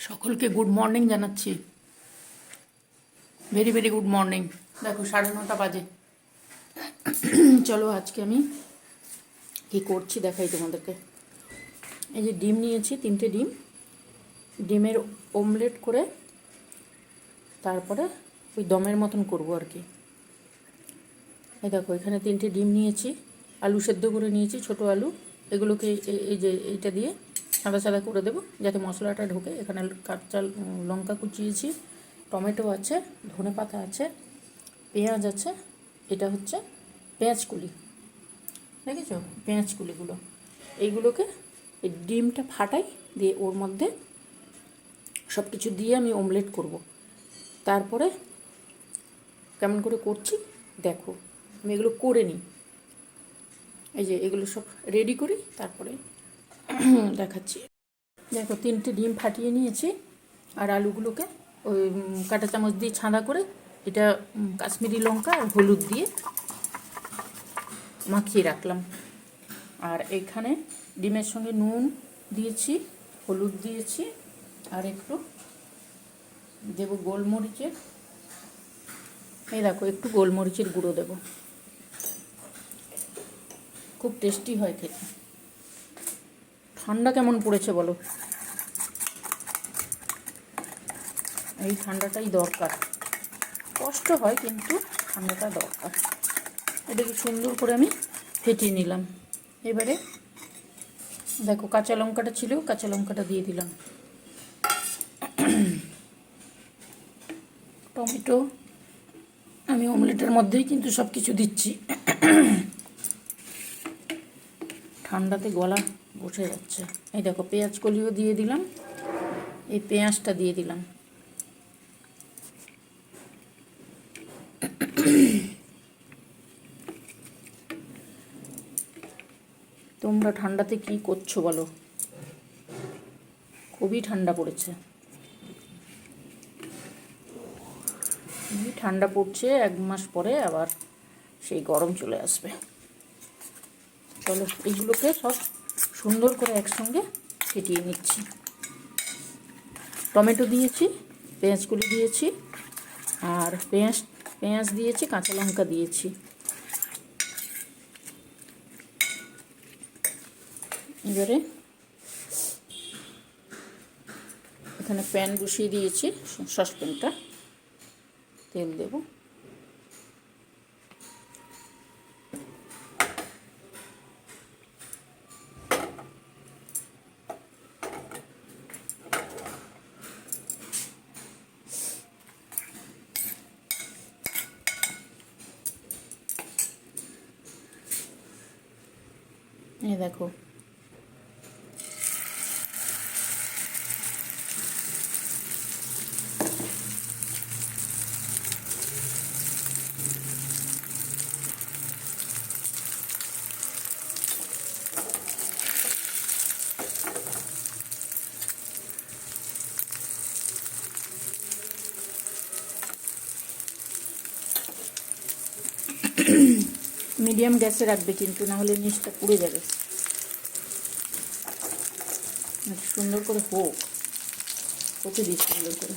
সকলকে good morning জানাচ্ছি। Very very good morning দেখো, সাড়ে নটা বাজে। চলো আজকে আমি কি করছি দেখাই তোমাদেরকে। এই যে ডিম নিয়েছি, তিনটে ডিম। ডিমের ওমলেট করে তারপরে ওই দমের মতন করব আর কি। এই দেখো, এখানে তিনটে ডিম নিয়েছি। আলু সেদ্ধ করে নিয়েছি, ছোট আলু। এগুলোকে এই- যে, এইটা দিয়ে সাদা সাদা করে দেবো, যাতে মশলাটা ঢোকে। এখানে কাঁচা লঙ্কা কুচিয়েছি, টমেটো আছে, ধনে পাতা আছে, পেঁয়াজ আছে, এটা হচ্ছে পেঁয়াজ কুলি। দেখেছ? পেঁয়াজ কুলিগুলো। এইগুলোকে এই ডিমটা ফাটাই, দিয়ে ওর মধ্যে সব কিছু দিয়ে আমি অমলেট করব। তারপরে কেমন করে করছি, দেখো। আমি এগুলো করে নিই। এই যে এগুলো সব রেডি করি, তারপরে দেখাচ্ছি। দেখো, তিনটে ডিম ফাটিয়ে নিয়েছি আর আলুগুলোকে ওই কাঁটা চামচ দিয়ে ছাঁদা করে এটা কাশ্মীরি লঙ্কা আর হলুদ দিয়ে মাখিয়ে রাখলাম। আর এখানে ডিমের সঙ্গে নুন দিয়েছি, হলুদ দিয়েছি আর একটু দেবো গোলমরিচের। এই দেখো, একটু গোলমরিচের গুঁড়ো দেবো। খুব টেস্টি হয় খেতে। ঠান্ডা কেমন পড়েছে বলো? এই ঠান্ডাটাই দরকার। কষ্ট হয় কিন্তু ঠান্ডাটা দরকার। এটাকে সুন্দর করে আমি ফেটিয়ে নিলাম। এবারে দেখো, কাঁচা লঙ্কাটা ছিল, কাঁচা লঙ্কাটা দিয়ে দিলাম। টমেটো আমি অমলেটের মধ্যেই কিন্তু সব কিছু দিচ্ছি। ঠান্ডাতে গলা বসে যাচ্ছে। এই দেখো, পেঁয়াজ কলিও দিয়ে দিলাম। এই পেঁয়াজটা দিয়ে দিলাম। তোমরা ঠান্ডাতে কি করছ বলো? খুবই ঠান্ডা পড়েছে। ঠান্ডা পড়ছে, এক মাস পরে আবার সেই গরম চলে আসবে। চলো, এইগুলোকে সব সুন্দর করে একসঙ্গে ফেটিয়ে নিচ্ছি। টমেটো দিয়েছি, পেঁয়াজগুলি দিয়েছি, আর পেঁয়াজ পেঁয়াজ দিয়েছি, কাঁচা লঙ্কা দিয়েছি। এবারে এখানে প্যান বসিয়ে দিয়েছি, সসপ্যানটা। তেল দেবো। এই দেখো। মিডিয়াম গ্যাসে রাখবে কিন্তু, নাহলে নিচটা পুড়ে যাবে। সুন্দর করে হোক হতে দিই সুন্দর করে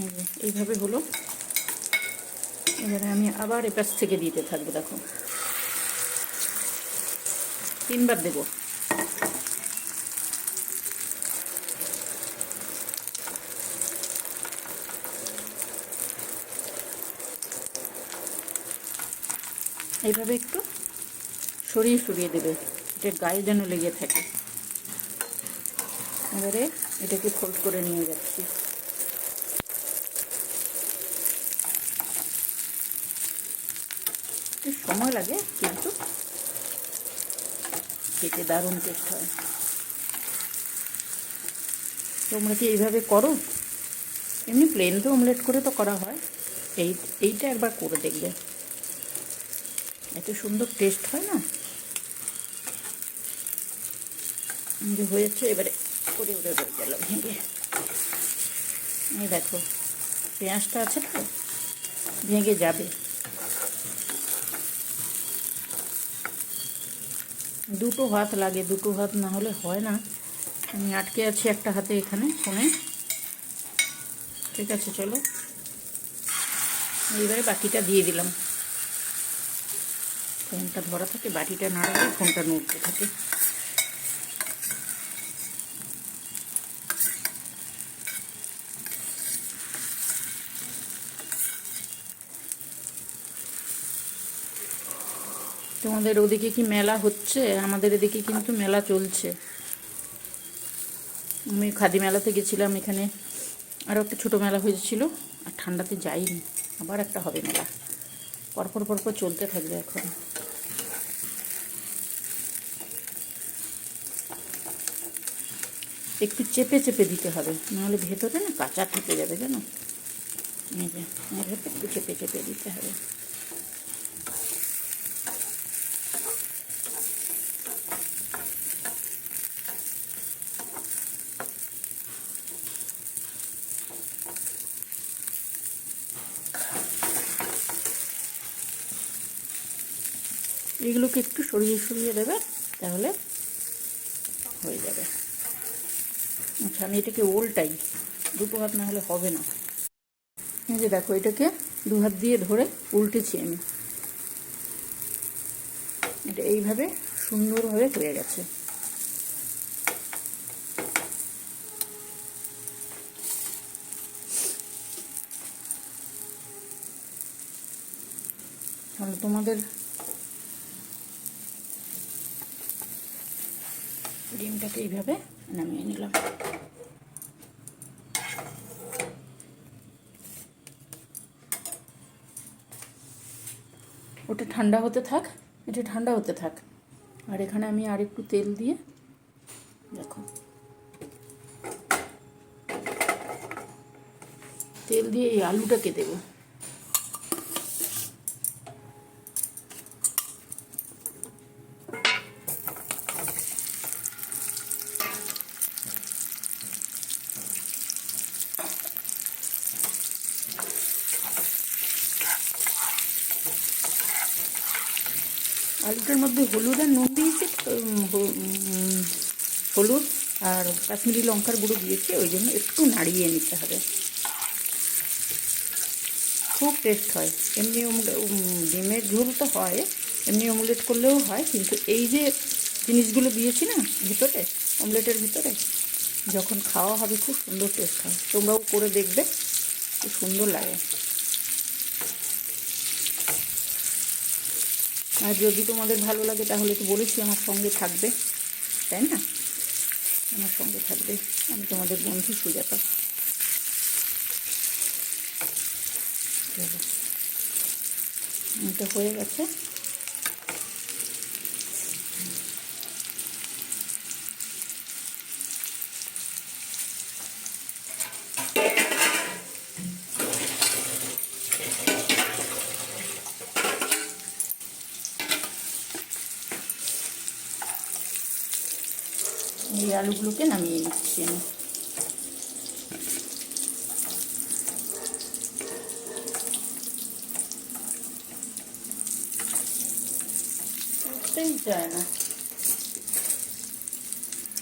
এই যে, এইভাবে হলো এবারে আমি আবার এপাশ থেকে দিতে থাকব, দেখো। তিনবার দেবো। এইভাবে একটু সরিয়ে সরিয়ে দেবে, এটা গায়ে যেন লেগে থাকে। এবারে এটাকে ফোল্ড করে নিয়ে যাচ্ছি একটু সময় লাগে, কিন্তু খেতে দারুণ টেস্ট হয়। তোমরা কি এইভাবে করো? এমনি প্লেন তো অমলেট করে তো করা হয়। এই, এইটা একবার করে দেখবে। এত সুন্দর টেস্ট হয় না? যে হয়েছে, এবারে করে উড়ে রয়ে গেল ভেঙে। এই দেখো, পেঁয়াজটা আছে তো? ভেঙে যাবে। দুটো হাত লাগে, দুটো হাত না হলে হয় না। আমি আটকে আছি একটা হাতে এখানে ফোনে। ঠিক আছে, চলো। এইবারে বাকিটা দিয়ে দিলাম। ফোনটা ধরা থাকে, বাটিটা নাড়ালে ফোনটা নড়তে থাকে। তোমাদের ওদিকে কি মেলা হচ্ছে? আমাদের এদিকে কিন্তু মেলা চলছে। আমি খাদি মেলাতে গেছিলাম এখানে। আরও একটা ছোটো মেলা হয়েছিল, আর ঠান্ডাতে যাইনি। আবার একটা হবে মেলা। পরপর পরপর চলতে থাকবে এখন। একটু চেপে চেপে দিতে হবে, নাহলে ভেতরে না কাঁচা থেকে যাবে জানো? একটু চেপে চেপে দিতে হবে। এগুলোকে একটু সরিয়ে সরিয়ে দেবে, তাহলে হয়ে যাবে। আচ্ছা আমি এটাকে ওলটাই, দুটো হাত না হলে হবে না। এই যে দেখো, এটাকে দু হাত দিয়ে ধরে উল্টেছি আমি। এটা এইভাবে সুন্দরভাবে হয়ে গেছে। তাহলে তোমাদের ডিমটাকে এইভাবে নামিয়ে নিলাম। ওটা ঠান্ডা হতে থাক, এটা ঠান্ডা হতে থাক। আর এখানে আমি আর একটু তেল দিয়ে দেখো। তেল দিয়ে এই আলুটাকে দেবো আলুটার মধ্যে হলুদ আর নুন দিয়েছি তো, উম, হ- উম, হলুদ আর কাশ্মীরি লঙ্কার গুঁড়ো দিয়েছি, ওই জন্য একটু নাড়িয়ে নিতে হবে। খুব টেস্ট হয়। এমনি ডিমের ঝোল তো হয়, এমনি অমলেট করলেও হয়, কিন্তু এই যে জিনিসগুলো দিয়েছি না, ভিতরে অমলেটের ভিতরে, যখন খাওয়া হবে খুব সুন্দর টেস্ট হয়। তোমরাও করে দেখবে, খুব সুন্দর লাগে। আর যদি তোমাদের ভালো লাগে, তাহলে তো বলেছি আমার সঙ্গে থাকবে, তাই না? আমার সঙ্গে থাকবে। আমি তোমাদের বন্ধু সুজাতা। এটা হয়ে গেছে এই আলুগুলোকে নামিয়ে নিচ্ছি আমি।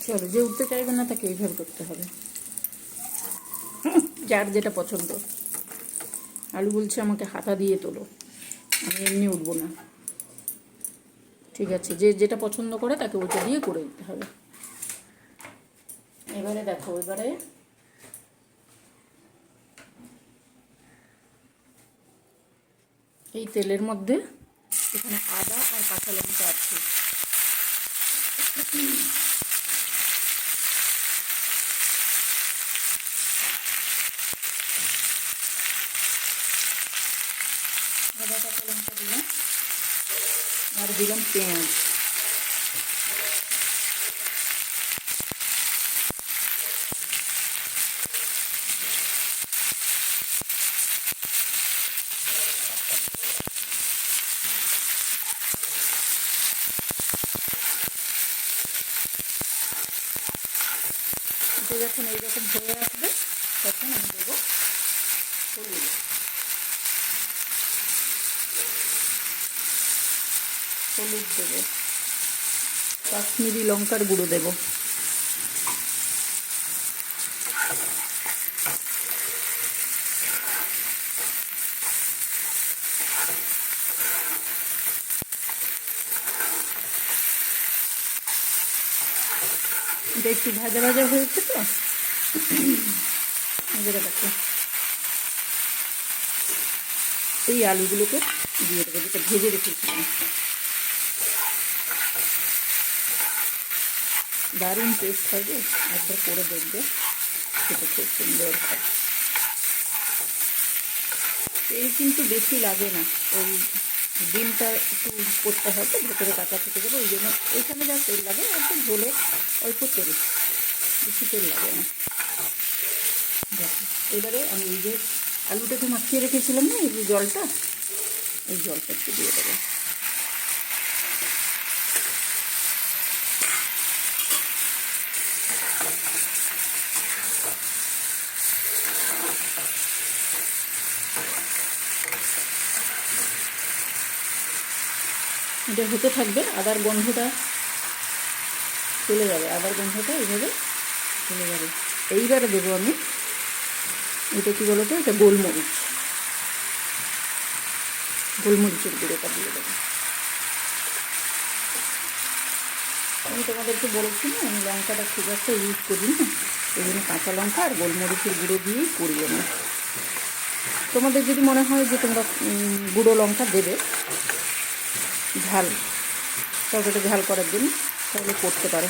চলো, যে উঠতে চাইবে না তাকে এইভাবে করতে হবে। যার যেটা পছন্দ। আলু বলছে আমাকে হাতা দিয়ে তোলো। আমি এমনি উঠবো না। ঠিক আছে, যে যেটা পছন্দ করে তাকে ওইটা দিয়ে করে দিতে হবে। এবারে দেখো, এবারে এই তেলের মধ্যে এখানে আদা আর কাঁচা লঙ্কা আছে আদা, কাঁচা লঙ্কা দিলাম। আর দিলাম পেঁয়াজ এটা যখন এইরকম হয়ে আসবে তখন আমি দেবো হলুদ হলুদ দেবো। কাশ্মীরি লঙ্কার গুঁড়ো দেবো। এটা একটু ভাজা ভাজা হয়েছে তো। এই আলুগুলোকে দিয়ে দেবো, যেটা ভেজে রেখেছিলাম। দারুণ টেস্ট গো একবার করে দেখবে। সেটা খুব সুন্দর হয়। তেল কিন্তু বেশি লাগে না। ওই ডিমটা একটু করতে হবে ভেতরে কাঁচা থেকে যাবে, ওই জন্য এইখানে যা তেল লাগে, একটু ঝোলে অল্প তেল। বেশি তেল লাগে না। দেখো এবারে আমি এই যে আলুটাকে মাখিয়ে রেখেছিলাম না, এই যে জলটা, এই জলটা একটু দিয়ে দেবো। এটা হতে থাকবে, আদার গন্ধটা চলে যাবে, আদার গন্ধটা এইভাবে চলে যাবে। এইবারে দেবো আমি, এটা কী বলতো? এটা গোলমরিচ। গোলমরিচের গুঁড়োটা দিয়ে দেবো। আমি তোমাদেরকে বলেছি না, আমি লঙ্কাটা খুব একটা ইউজ করি না এই জন্য কাঁচা লঙ্কা আর গোলমরিচের গুঁড়ো দিয়েই করি আমি তোমাদের যদি মনে হয় যে তোমরা গুঁড়ো লঙ্কা দেবে ঝাল, তরকারিটা ঝাল করার জন্য তাহলে করতে পারো।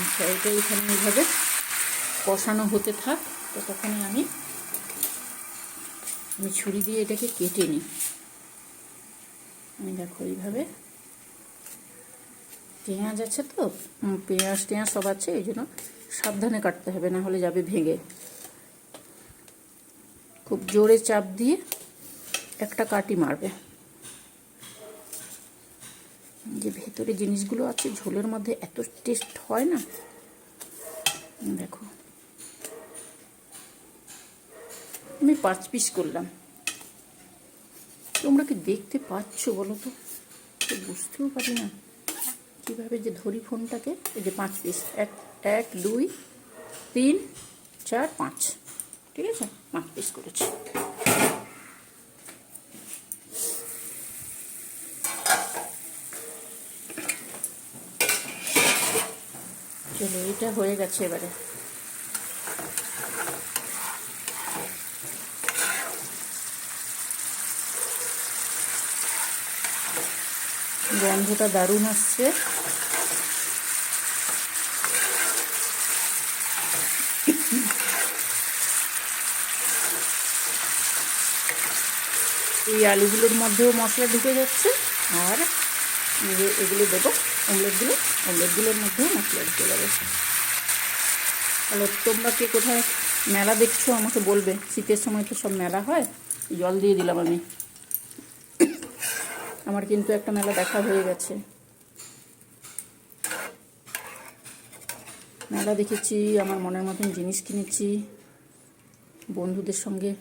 আচ্ছা এটা এখানে এইভাবে কষানো হতে থাক ততক্ষণে আমি আমি ছুরি দিয়ে এটাকে কেটে নিই। আমি দেখো এইভাবে, পেঁয়াজ আছে তো পেঁয়াজ টেঁয়াজ সব আছে, এই জন্য সাবধানে কাটতে হবে, না হলে যাবে ভেঙে। খুব জোরে চাপ দিয়ে একটা কাটি মারবে। যে ভেতরে জিনিসগুলো আছে, ঝোলের মধ্যে এত টেস্ট হয় না? দেখো। আমি পাঁচ পিস করলাম। তোমরা কি দেখতে পাচ্ছ বলো তো? বুঝতেও পারি না। কীভাবে যে ধরি ফোনটাকে? এই যে পাঁচ পিস এক এক, দুই, তিন, চার, পাঁচ। ঠিক আছে? পাঁচ পিস করেছি। চলো এটা হয়ে গেছে এবারে। গন্ধটা দারুণ আসছে। এই আলুগুলোর মধ্যেও মশলা ঢুকে যাচ্ছে, আর এগুলো দেবো। অমলেটগুলো অমলেটগুলোর মধ্যেও মশলা ঢুকে যাবে তাহলে তোমরা কে কোথায় মেলা দেখছ আমাকে বলবে। শীতের সময় তো সব মেলা হয়, জল দিয়ে দিলাম আমি। আমার কিন্তু একটা মেলা দেখা হয়ে গেছে। মেলা দেখেছি, আমার মনের মতন জিনিস কিনেছি, বন্ধুদের সঙ্গে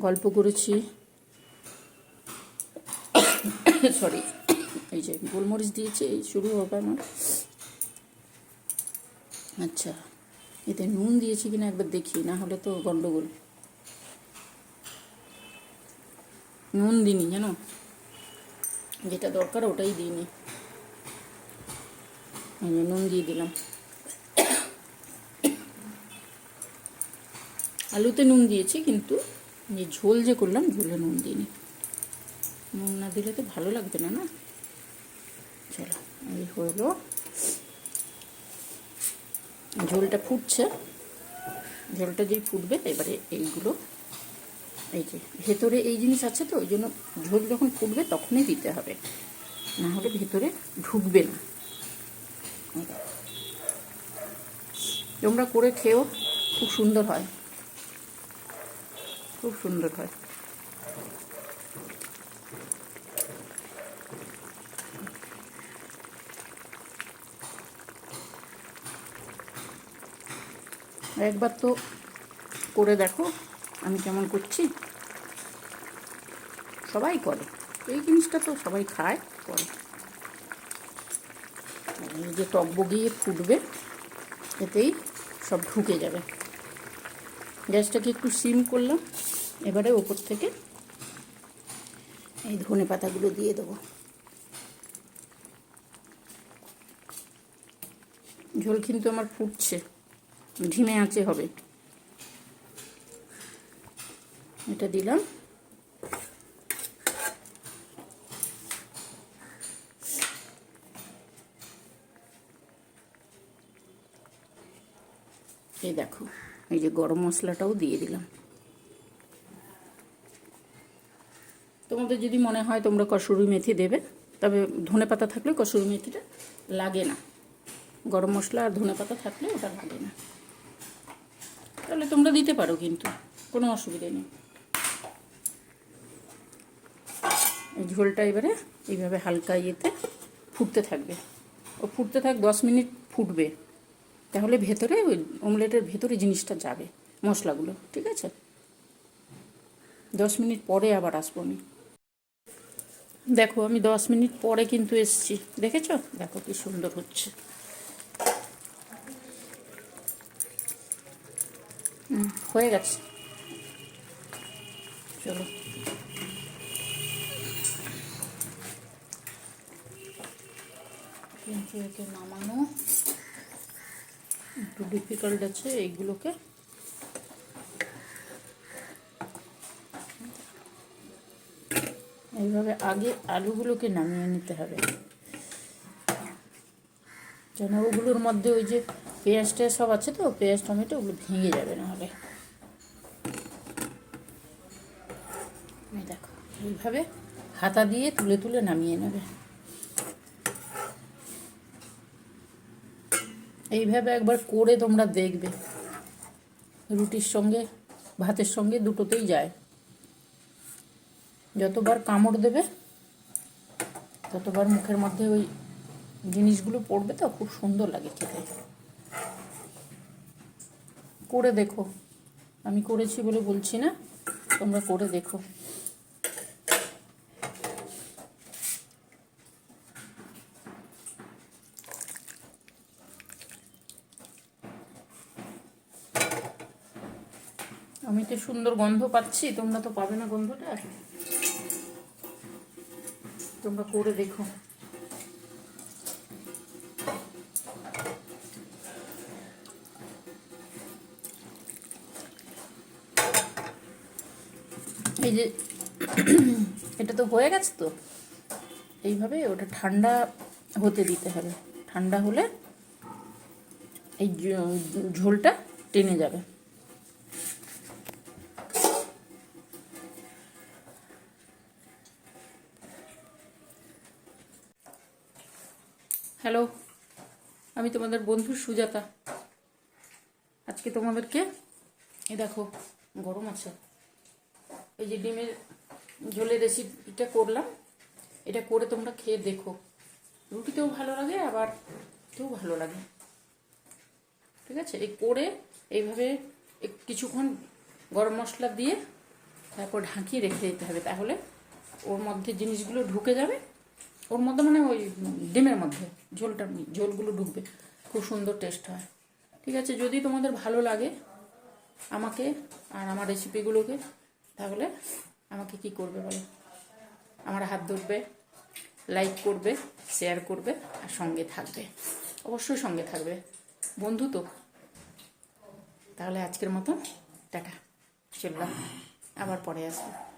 গল্প করেছি। সরি এই যে গোলমরিচ দিয়েছি, এই শুরু হবে আমার। আচ্ছা এতে নুন দিয়েছি কিনা একবার দেখি, না হলে তো গন্ডগোল। নুন দিইনি, জানো? যেটা দরকার ওটাই দিইনি। নুন দিয়ে দিলাম। আলুতে নুন দিয়েছি, কিন্তু যে ঝোল যে করলাম, ঝোলে নুন দিইনি। নুন না দিলে তো ভালো লাগবে না না? চলো, এই হলো। ঝোলটা ফুটছে। ঝোলটা যেই ফুটবে, এবারে এইগুলো, এই যে ভেতরে এই জিনিস আছে তো, ওই জন্য ঝোল যখন ফুটবে তখনই দিতে হবে। না হলে ভেতরে ঢুকবে না। তোমরা করে খেও খুব সুন্দর হয়। খুব সুন্দর হয়। একবার তো করে দেখো, আমি কেমন করছি। সবাই করে। এই জিনিসটা তো সবাই খায়, করে। এই টক বগিয়ে ফুটবে, এতেই সব ঢুকে যাবে। গ্যাসটাকে একটু সিম করলাম, এবারে ওপর থেকে এই ধনে পাতাগুলো দিয়ে দেবো। ঝোল কিন্তু আমার ফুটছে। ঢিমে আঁচে হবে। এটা দিলাম। এই দেখো, এই যে গরম মশলাটাও দিয়ে দিলাম। তোমাদের যদি মনে হয় তোমরা কসুরি মেথি দেবে, তবে ধনে পাতা থাকলে কসুরি মেথিটা লাগে না। গরম মশলা আর ধনে পাতা থাকলে ওটা লাগে না। তাহলে তোমরা দিতে পারো কিন্তু, কোনো অসুবিধা নেই। ঝোলটা এবারে এইভাবে হালকা ইয়েতে ফুটতে থাকবে। ও ফুটতে থাক, দশ মিনিট ফুটবে। তাহলে ভেতরে ওই অমলেটের ভেতরে জিনিসটা যাবে, মশলাগুলো, ঠিক আছে? দশ মিনিট পরে আবার আসব আমি। দেখো, আমি দশ মিনিট পরে কিন্তু এসছি, দেখেছ? দেখো কি সুন্দর হচ্ছে। হয়ে গেছে। চলো। কিন্তু একে নামানো। একটু ডিফিকাল্ট আছে এইগুলোকে। এইভাবে আগে আলুগুলোকে নামিয়ে নিতে হবে। যেন ওগুলোর মধ্যে ওই যে পেঁয়াজ টেয়াজ সব আছে তো, পেঁয়াজ, টমেটো ওগুলো ভেঙে যাবে নাহলে। দেখো, এইভাবে হাতা দিয়ে তুলে তুলে নামিয়ে নেবে। এইভাবে একবার করে তোমরা দেখবে। রুটির সঙ্গে, ভাতের সঙ্গে দুটোতেই যায়। যতবার কামড় দেবে, ততবার মুখের মধ্যে ওই জিনিসগুলো পড়বে তো, খুব সুন্দর লাগে খেতে। করে দেখো। আমি করেছি বলে বলছি না, তোমরা করে দেখো। আমি তো সুন্দর গন্ধ পাচ্ছি, তোমরা তো পাবে না গন্ধটা। তোমরা করে দেখো। যে এটা তো হয়ে গেছে তো। এইভাবে ওটা ঠান্ডা হতে দিতে হবে। ঠান্ডা হলে এই ঝোলটা টেনে যাবে। হ্যালো, আমি তোমাদের বন্ধু সুজাতা। আজকে তোমাদেরকে এ দেখো, গরম আছে। এই যে ডিমের ঝোলের রেসিপিটা করলাম। এটা করে তোমরা খেয়ে দেখো। রুটিতেও ভালো লাগে, আবার তেও ভালো লাগে। ঠিক আছে? এই করে এইভাবে কিছুক্ষণ গরম মশলা দিয়ে তারপর ঢাকিয়ে রেখে দিতে হবে। তাহলে ওর মধ্যে জিনিসগুলো ঢুকে যাবে। ওর মধ্যে মানে ওই ডিমের মধ্যে ঝোলটা, ঝোলগুলো ঢুকবে। খুব সুন্দর টেস্ট হয়। ঠিক আছে? যদি তোমাদের ভালো লাগে আমাকে আর আমার রেসিপিগুলোকে তাহলে আমাকে কি করবে বলো? আমার হাত ধরবে লাইক করবে শেয়ার করবে আর সঙ্গে থাকবে। অবশ্যই সঙ্গে থাকবে। বন্ধু তো। তাহলে আজকের মতো টাটা। চললাম আবার পরে আসব।